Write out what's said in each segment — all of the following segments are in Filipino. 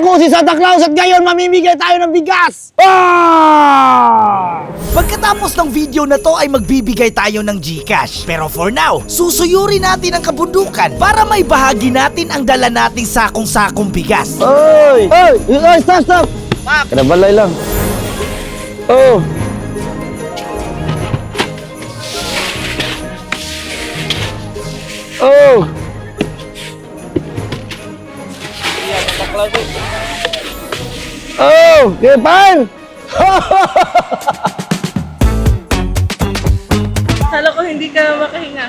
Ako si Santa Claus at ngayon mamimigay tayo ng bigas! Ah! Pagkatapos ng video na to ay magbibigay tayo ng GCash. Pero for now, susuyuri natin ang kabundukan para may bahagi natin ang dala nating sakong-sakong bigas. Oy! Oy! Oy! Stop! Stop! Kinabalay lang. Oh! Oh! Oh! Kipan! Kala ko hindi ka makahinga.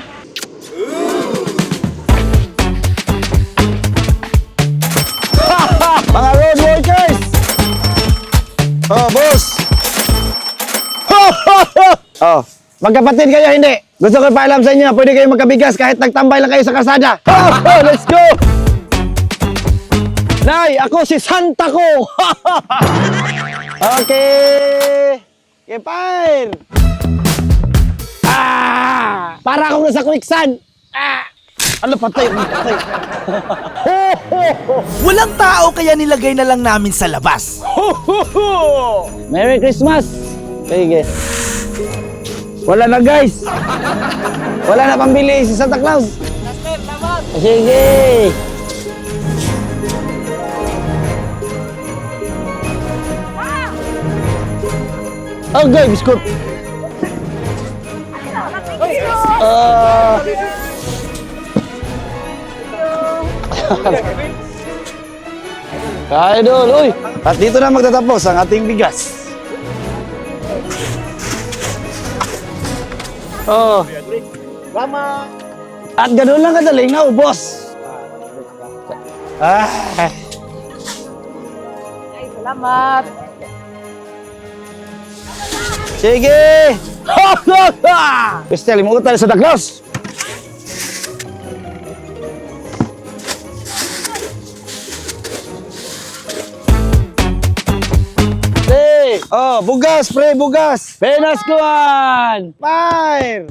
Mga road workers! Oh, boss! oh, magkapatid kayo, hindi? Gusto ko ipaalam sa inyo, pwede kayo magkabigas kahit nagtambay lang kayo sa kalsada. Oh, let's go! Nay, ako si Santa ko! okay! Okay, fine! Ah! Para akong nasa quicksand! Ah! Ano, patay, patay. Walang tao kaya nilagay na lang namin sa labas. Merry Christmas! Sige. Wala na guys! Wala na pambili si Santa Claus! Sige! Okay, biskut! Ah. Idol, uy! At dito na magtatapos ang ating bigas. Oh. At ganun lang kadaling naubos. Ah. Ay, salamat. Sige! Kristel, imuutan sa Daglos! Hey! Oh, bugas, pre, bugas! Penas kuan! Fire!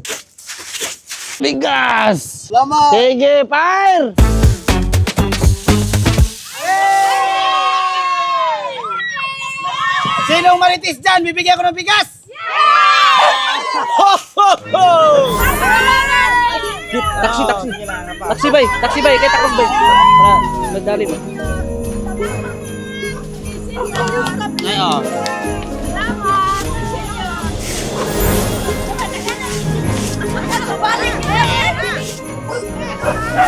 Bigas! Salamat! Sige, fire! Sinong maritis dyan? Bibigyan ko ng bigas! Taxi, taxi. Taxi bay, taxi bay, kay takos bay. Para madali mo. Ay, oh. It's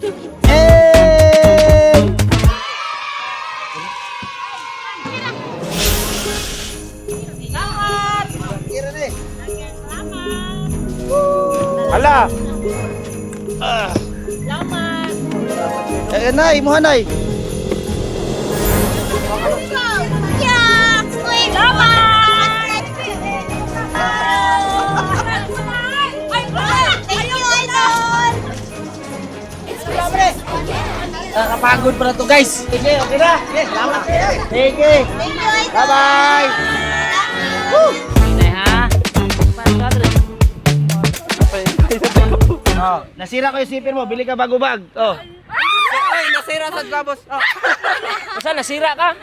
Hey! Hala! Salamat. Eh, nay, imuha nay. Nakapagod pa na to, guys. Sige, okay na. Sige, salamat. Sige. Bye-bye. Inay, ha? Oh, nasira ko yung sipir mo. Bili ka bago bag. Oh. Ay, nasira sa gabos. Oh. Basta nasira ka.